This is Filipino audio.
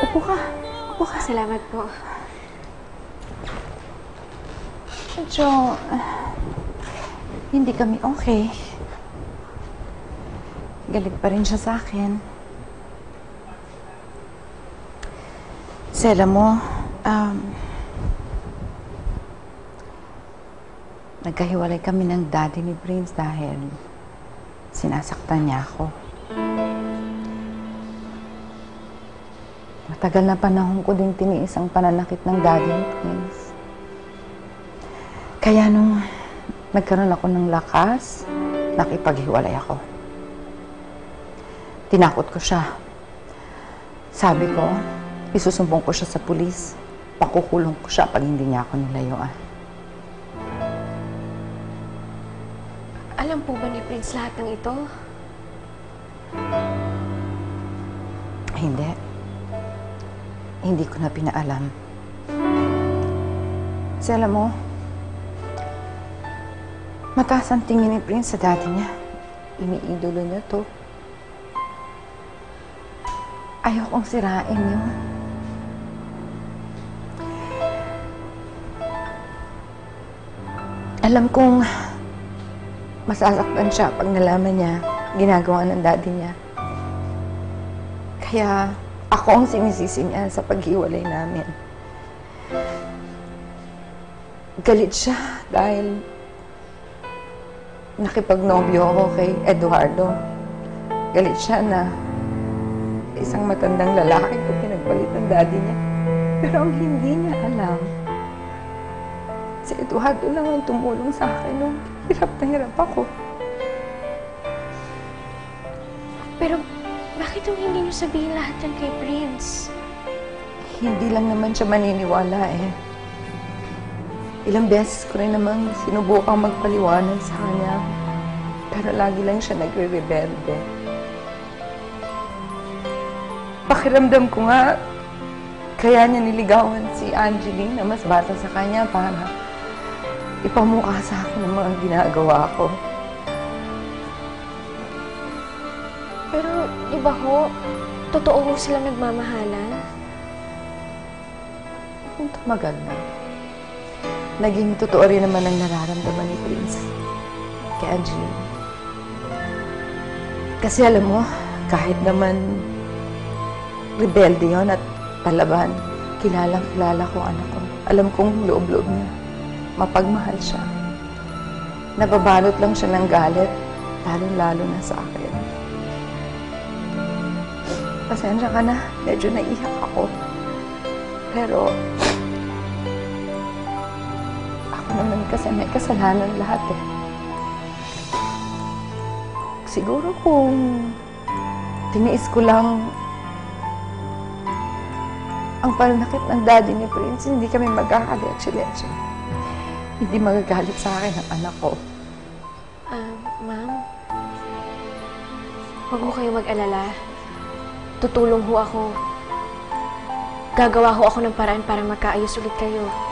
Upo ka. Upo ka. Salamat po. Medyo, ah, hindi kami okay. Galit pa rin siya sa akin. Sela mo, um, nagkahiwalay kami ng daddy ni Prince dahil sinasaktan niya ako. Matagal na panahon ko din tiniis ang pananakit ng daddy ni Prince. Kaya nung nagkaroon ako ng lakas, nakipaghiwalay ako. Tinakot ko siya. Sabi ko, isusumbong ko siya sa pulis. Pakukulong ko siya pag hindi niya ako nilayuan. Alam po ba ni Prince lahat ng ito? Hindi. Hindi ko na pinaalam. Kasi alam mo, mataas ang tingin ni Prince sa daddy niya. Iniidolo niya to. Ayokong sirain yun. Alam kong masasaktan siya pag nalaman niya ginagawa ng daddy niya. Kaya ako ang sinisisi niya sa paghiwalay namin. Galit siya dahil nakipagnobyo ako kay Eduardo. Galit siya na isang matandang lalaki ko pinagpalit ng daddy niya. Pero ang hindi niya alam, si Eduardo lang ang tumulong sa akin nung hirap na hirap ako. Pero bakit yung hindi niyo sabihin lahat yan kay Prince? Hindi lang naman siya maniniwala eh. Ilang beses ko rin namang sinubukang magpaliwanag sa kanya. Pero lagi lang siya nagre-rebelde. Pakiramdam ko nga, kaya niya niligawan si Angeline na mas bata sa kanya para ipamukha sa akin ang mga ginagawa ko. Pero, di ho, totoo ho sila nagmamahalan? Kung tumagal na. Naging totoo rin naman ang nararamdaman ni Prince kay Angeline. Kasi alam mo, kahit naman rebelde yon at palaban, kilalang kilala ko anak ko. Alam kong loob-loob niya. Mapagmahal siya. Nababalot lang siya ng galit, lalong-lalo na sa akin. Pasensya ka na, medyo naiyak ako. Pero, ako naman kasi may kasalanan lahat eh. Siguro kung tiniis ko lang ang pananakit ng daddy ni Prince, hindi kami magkakaleche-leche. Hindi magagalit sa akin ang anak ko. Ah, ma'am? Huwag ho kayo mag-alala. Tutulong ho ako. Gagawa ho ako ng paraan para magkaayos ulit kayo.